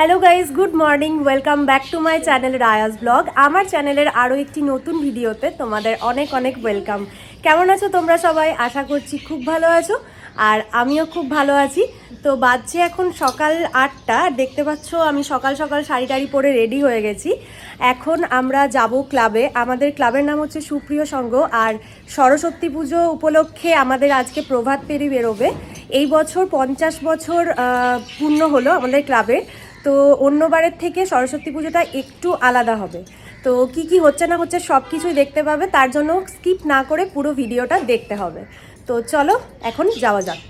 Hello guys good morning welcome back to my channel Raya's vlog আমার চ্যানেলের আরও একটি নতুন ভিডিওতে তোমাদের অনেক অনেক ওয়েলকাম কেমন আছো তোমরা সবাই? আশা করছি খুব ভালো আছো। আর আমিও খুব ভালো আছি। তো বাজছে এখন সকাল আটটা। দেখতে পাচ্ছ, আমি সকাল সকাল শাড়ি টাড়ি পরে রেডি হয়ে গেছি। এখন আমরা যাব ক্লাবে আমাদের ক্লাবের নাম হচ্ছে সুপ্রিয় সংঘ আর সরস্বতী পুজো উপলক্ষে আমাদের আজকে প্রভাত পেরি বেরোবে। এই বছর পঞ্চাশ বছর পূর্ণ হলো আমাদের ক্লাবের তো অন্যবারের থেকে সরস্বতী পুজোটা একটু আলাদা হবে। তো কি কি হচ্ছে না হচ্ছে সব কিছুই দেখতে পাবে, তার জন্য স্কিপ না করে পুরো ভিডিওটা দেখতে হবে। তো চলো, এখন যাওয়া যাক।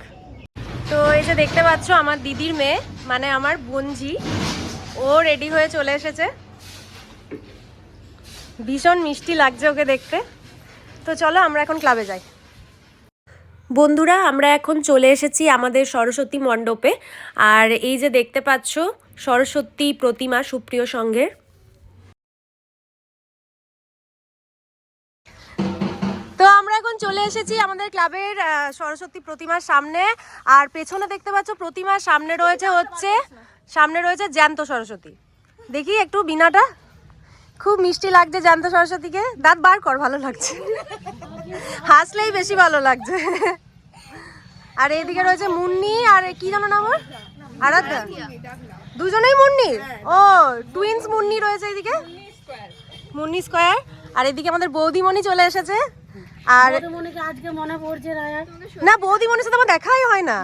তো এই যে দেখতে পাচ্ছ আমার দিদির মেয়ে মানে আমার বোনঝি ও রেডি হয়ে চলে এসেছে। ভীষণ মিষ্টি লাগছে ওকে দেখতে। তো চলো, আমরা এখন ক্লাবে যাই। বন্ধুরা, আমরা এখন চলে এসেছি আমাদের সরস্বতী মণ্ডপে। আর এই যে দেখতে পাচ্ছ, সরস্বতী প্রতিমা সুপ্রিয় সংঘের তো আমরা এখন চলে এসেছি আমাদের ক্লাবের সরস্বতী প্রতিমার সামনে। আর পেছনে দেখতে পাচ্ছ, প্রতিমার সামনে রয়েছে হচ্ছে, সামনে রয়েছে জ্যান্ত সরস্বতী। দেখি একটু বিনাটা খুব মিষ্টি লাগছে জ্যান্ত সরস্বতীকে। দাঁত বার কর, ভালো লাগছে। হাসলেই বেশি ভালো লাগছে। আর এইদিকে রয়েছে মুন্নি আর কি যেন নাম ওর? আরাধ্যা। দুজনেই মুন্নি? ও টুইন্স মুন্নি রয়েছে এইদিকে মুন্নি স্কোয়ার আর এদিকে আমাদের বৌদিমণি চলে এসেছে। আর আজকে মনে পড়ছে না বৌদিমণির সাথে আমার দেখাই হয় না।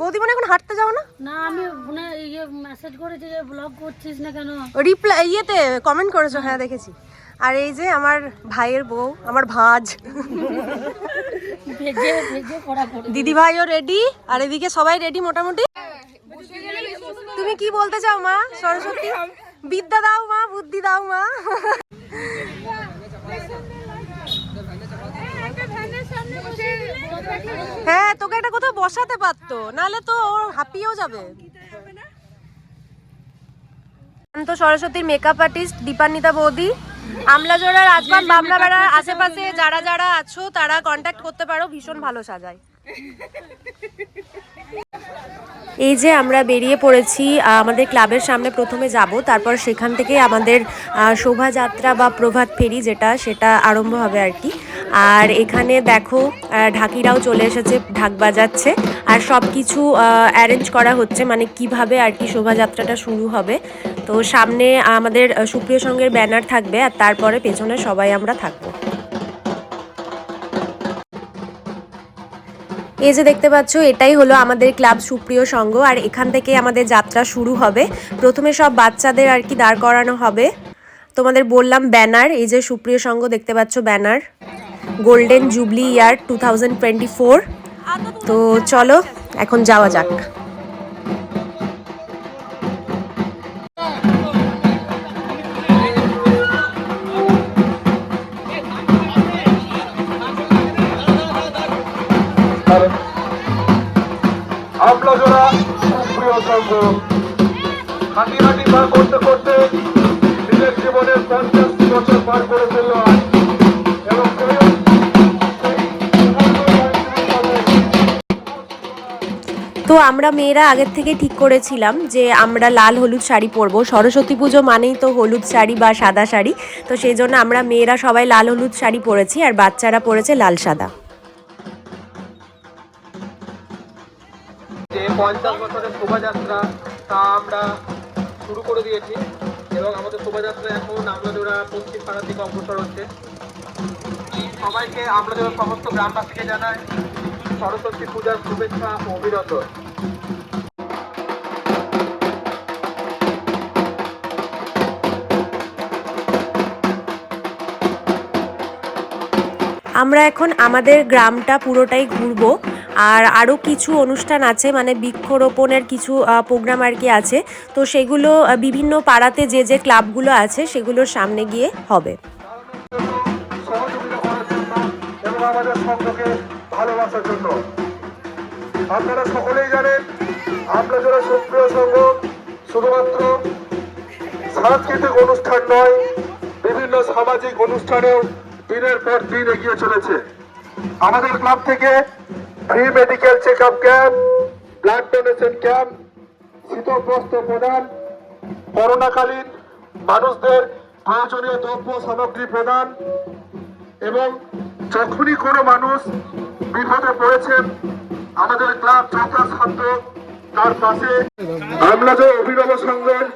বৌদিমণি এখন হাঁটতে যাও না? না আমি ইয়ে মেসেজ করেছি যে ব্লগ করছিস না কেন? রিপ্লাই ইয়েতে কমেন্ট করেছ হ্যাঁ দেখেছি। আর এই যে আমার ভাইয়ের বউ আমার ভাঁজ। দিদি ভাইও রেডি আর এদিকে সবাই রেডি মোটামুটি? তুমি কি বলতে চাও মা? সরস্বতী? বিদ্যা দাও মা বুদ্ধি দাও মা। হ্যাঁ তোকে একটা কোথাও বসাতে পারতো নাহলে তো ও হাঁপিয়েও যাবে। তো সরস্বতীর মেকআপ আর্টিস্ট দীপান্বিতা বৌদি। আমলাজোড়া রাজবান বামনাবেড়ার আশেপাশে যারা যারা আছো তারা কন্ট্যাক্ট করতে পারো ভীষণ ভালো সাজায়। এই যে আমরা বেরিয়ে পড়েছি আমাদের ক্লাবের সামনে প্রথমে যাব, তারপর সেখান থেকে আমাদের শোভাযাত্রা বা প্রভাত ফেরি যেটা, সেটা আরম্ভ হবে আর কি। আর এখানে দেখো ঢাকিরাও চলে এসেছে, ঢাক বাজাচ্ছে। আর সব কিছু অ্যারেঞ্জ করা হচ্ছে মানে কীভাবে আর কি শোভাযাত্রাটা শুরু হবে। তো সামনে আমাদের সুপ্রিয় সঙ্গের ব্যানার থাকবে, আর তারপরে পেছনে সবাই আমরা থাকব। এই যে দেখতে পাচ্ছ, এটাই হলো আমাদের ক্লাব সুপ্রিয় সংঘ, আর এখান থেকে আমাদের যাত্রা শুরু হবে। প্রথমে সব বাচ্চাদের আর কি দাঁড় করানো হবে। তোমাদের বললাম ব্যানার, এই যে সুপ্রিয় সংঘ দেখতে পাচ্ছ banner. Golden jubilee year too তো চলো, এখন যাওয়া যাক। প্রিয় হাঁটি হাঁটি করতে করতে নিজের জীবনের পঞ্চাশ বছর পার করে তো আমরা মেয়েরা আগের থেকে ঠিক করেছিলাম যে আমরা লাল হলুদ শাড়ি পরবো। সরস্বতী পুজো মানেই তো হলুদ শাড়ি বা সাদা শাড়ি। তো সেই জন্য আমরা মেয়েরা সবাই লাল হলুদ শাড়ি পরেছি আর বাচ্চারা পরেছে লাল সাদা। পঞ্চাশ বছরের শোভাযাত্রা তা আমরা শুরু করে দিয়েছি এবং আমাদের শোভাযাত্রা এখন আমলাজোড়া পশ্চিম পাড়ার দিকে অগ্রসর হচ্ছে। সবাইকে আমলাজোড়া সমস্ত গ্রামবাসীকে জানাই সরস্বতী পূজার শুভেচ্ছা ও আমরা এখন আমাদের গ্রামটা পুরোটাই ঘুরবো। আর আরও কিছু অনুষ্ঠান আছে মানে বৃক্ষরোপণের কিছু প্রোগ্রাম আর কি আছে। তো সেগুলো বিভিন্ন পাড়াতে যে যে ক্লাবগুলো আছে, সেগুলোর সামনে গিয়ে হবে। আপনারা সকলেই জানেন, আমরা যারা সক্রিয় সংঘ, শুধুমাত্র সাংস্কৃতিক অনুষ্ঠান নয়, বিভিন্ন সামাজিক অনুষ্ঠানেও দিনের পর দিন এগিয়ে চলেছে। আমাদের ক্লাব থেকে free medical check up camp blood donation camp শীতবস্ত্র প্রদান, করোনাকালীন মানুষদের প্রয়োজনীয় দ্রব্য সামগ্রী প্রদান এবং যখনই কোনো মানুষ বিপদে পড়েছেন, আমাদের ক্লাব যথাসাধ্য তার পাশে। আমরা যে অভিনব সংঘের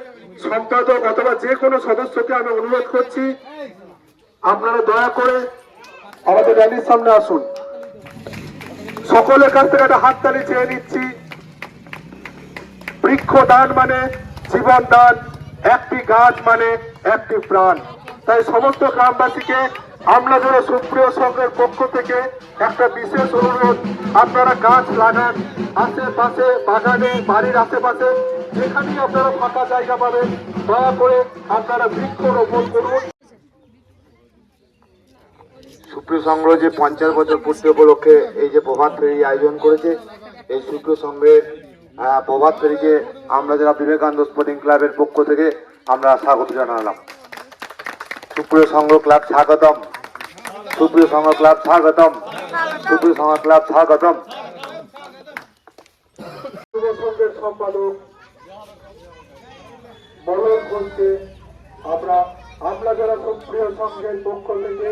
সম্পাদক অথবা যে কোনো সদস্যকে আমি অনুরোধ করছি, আপনারা দয়া করে আমাদের র্যালির সামনে আসুন। সকলের কাছ থেকে একটা হাততালি চেয়ে নিচ্ছি। বৃক্ষ দান মানে জীবন দান, একটি গাছ মানে একটি প্রাণ। তাই সমস্ত গ্রামবাসীকে, আমরা যারা সুপ্রিয় সংঘের পক্ষ থেকে একটা বিশেষ অনুরোধ, আপনারা গাছ লাগান, আশেপাশে বাগানে, বাড়ির আশেপাশে, যেখানেই আপনারা ফাঁকা জায়গা পাবেন, দয়া করে আপনারা বৃক্ষ রোপণ করুন। সুপ্রিয় সংঘ যে পঞ্চাশ বছর পূর্তি উপলক্ষে এই যে প্রভাত ফেরি আয়োজন করেছে, এই সুপ্রিয় সংঘের প্রভাত ফেরিকে আমরা যারা বিবেকানন্দ স্পোর্টিং ক্লাবের পক্ষ থেকে আমরা স্বাগত জানালাম। সুপ্রিয় সংঘ ক্লাব স্বাগতম। সুপ্রিয় সংঘ ক্লাব স্বাগতম। সুপ্রিয় সংঘ ক্লাব স্বাগতম। সম্পাদক আমরা আমরা যারা সুপ্রিয় সংঘের পক্ষ থেকে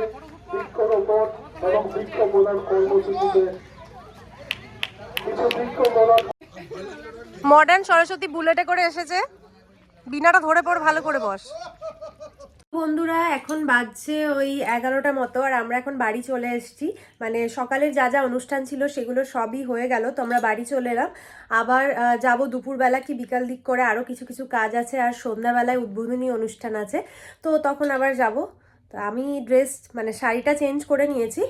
বৃক্ষরোপণ এবং বৃক্ষ প্রদান কর্মসূচিতে কিছু বৃক্ষ প্রদান মডার্ন সরস্বতী বুলেটে করে এসেছে। বিনাটা ধরে পড় ভালো করে বস। বন্ধুরা এখন বাজছে ওই এগারোটা মতো আর আমরা এখন বাড়ি চলে এসেছি। মানে সকালের যা যা অনুষ্ঠান ছিল সেগুলো সবই হয়ে গেল তো আমরা বাড়ি চলে এলাম। আবার যাব দুপুরবেলা কি বিকাল দিক করে আরও কিছু কিছু কাজ আছে আর সন্ধ্যাবেলায় উদ্বোধনী অনুষ্ঠান আছে। তো তখন আবার যাব। তো আমি ড্রেস মানে শাড়িটা চেঞ্জ করে নিয়েছি।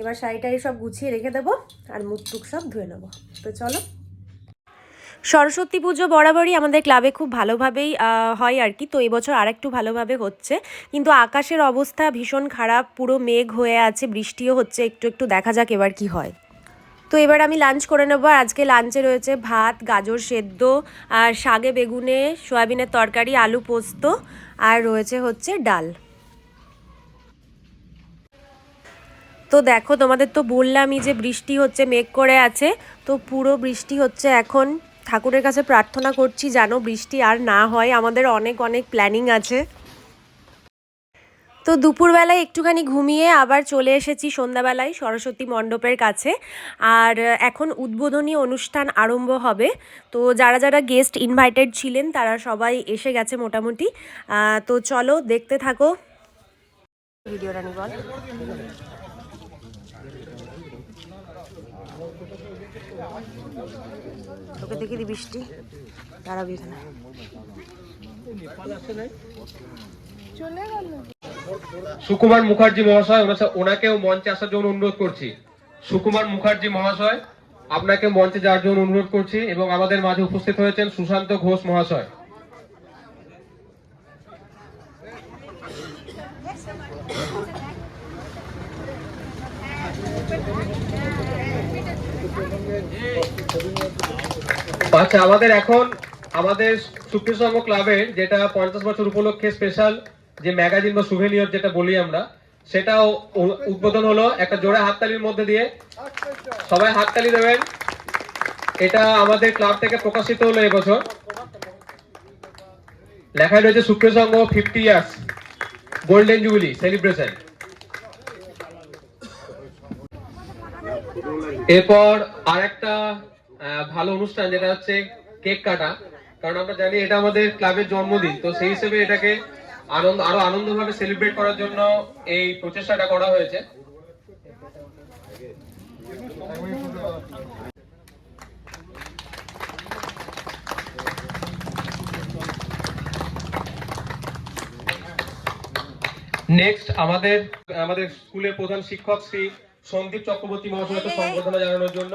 এবার শাড়িটাই সব গুছিয়ে রেখে দেবো আর মুখ টুক সব ধুয়ে নেব। তো চলো। সরস্বতী পুজো বরাবরই আমাদের ক্লাবে খুব ভালোভাবেই হয় আর কি। তো এবছর আর একটু ভালোভাবে হচ্ছে। কিন্তু আকাশের অবস্থা ভীষণ খারাপ, পুরো মেঘ হয়ে আছে, বৃষ্টিও হচ্ছে, একটু একটু দেখা যাক এবার কি হয়। তো এবার আমি লাঞ্চ করে নেব। আর আজকে লাঞ্চে রয়েছে ভাত, গাজর সেদ্ধ, আর শাগে বেগুনে, সয়াবিনের তরকারি, আলু পোস্ত, আর রয়েছে হচ্ছে ডাল। তো দেখো, তোমাদের তো বললামই যে বৃষ্টি হচ্ছে, মেঘ করে আছে। তো পুরো বৃষ্টি হচ্ছে এখন। ঠাকুরের কাছে প্রার্থনা করছি যেন বৃষ্টি আর না হয়। আমাদের অনেক অনেক প্ল্যানিং আছে। তো দুপুরবেলায় একটুখানি ঘুমিয়ে আবার চলে এসেছি সন্ধ্যাবেলায় সরস্বতী মণ্ডপের কাছে। আর এখন উদ্বোধনী অনুষ্ঠান আরম্ভ হবে। তো যারা যারা গেস্ট ইনভাইটেড ছিলেন, তারা সবাই এসে গেছে মোটামুটি। তো চলো, দেখতে থাকো। ভিডিওটা নি তোকে দেখে বৃষ্টি। দাঁড়াবি এখানে। সুকুমার মুখার্জি মহাশয় ওনাকেও মঞ্চে আসার জন্য অনুরোধ করছি। সুকুমার মুখার্জি মহাশয়, আপনাকে মঞ্চে যাওয়ার জন্য অনুরোধ করছি এবং আমাদের মাঝে উপস্থিত হয়েছেন সুশান্ত ঘোষ মহাশয়। আচ্ছা আমাদের এখন আমাদের সুপ্রিয় সংঘ ক্লাবের যেটা পঞ্চাশ বছর উপলক্ষে স্পেশাল যে ম্যাগাজিন বা সুভেনিয়র যেটা বলি আমরা সেটাও উদ্বোধন হলো একটা জোড়া হাততালির মধ্যে দিয়ে। সবাই হাততালি দেবেন। এটা আমাদের ক্লাব থেকে প্রকাশিত হলো এবছর। লেখায় রয়েছে Supriya Sangha fifty years golden jubilee celebration এরপর আরেকটা আহ, ভালো অনুষ্ঠান যেটা হচ্ছে কেক কাটা। কারণ আমরা জানি এটা আমাদের ক্লাবের জন্মদিন তো সেই হিসেবে এটাকে আনন্দ আরও আনন্দভাবে সেলিব্রেট করার জন্য এই প্রচেষ্টাটা করা হয়েছে। নেক্সট আমাদের আমাদের স্কুলের প্রধান শিক্ষক শ্রী সন্দীপ চক্রবর্তী মহাশয়কে সম্বোধনা জানানোর জন্য।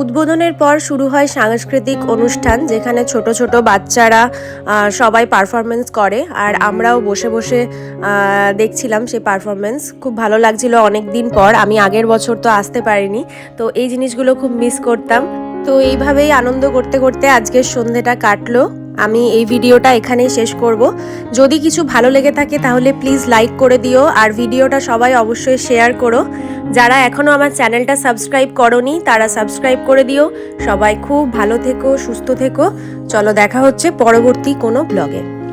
উদ্বোধনের পর শুরু হয় সাংস্কৃতিক অনুষ্ঠান, যেখানে ছোট ছোট বাচ্চারা সবাই পারফরমেন্স করে। আর আমরাও বসে বসে দেখছিলাম সেই পারফরমেন্স খুব ভালো লাগছিল অনেক দিন পর। আমি আগের বছর তো আসতে পারিনি, তো এই জিনিসগুলো খুব মিস করতাম। তো এইভাবেই আনন্দ করতে করতে আজকের সন্ধেটা কাটলো। আমি এই ভিডিওটা এখানেই শেষ করব। যদি কিছু ভালো লেগে থাকে তাহলে প্লিজ লাইক করে দিও আর ভিডিওটা সবাই অবশ্যই শেয়ার করো। যারা এখনও আমার চ্যানেলটা সাবস্ক্রাইব করনি তারা সাবস্ক্রাইব করে দিও। সবাই খুব ভালো থেকো, সুস্থ থেকো। চলো দেখা হচ্ছে পরবর্তী কোনো ব্লগে।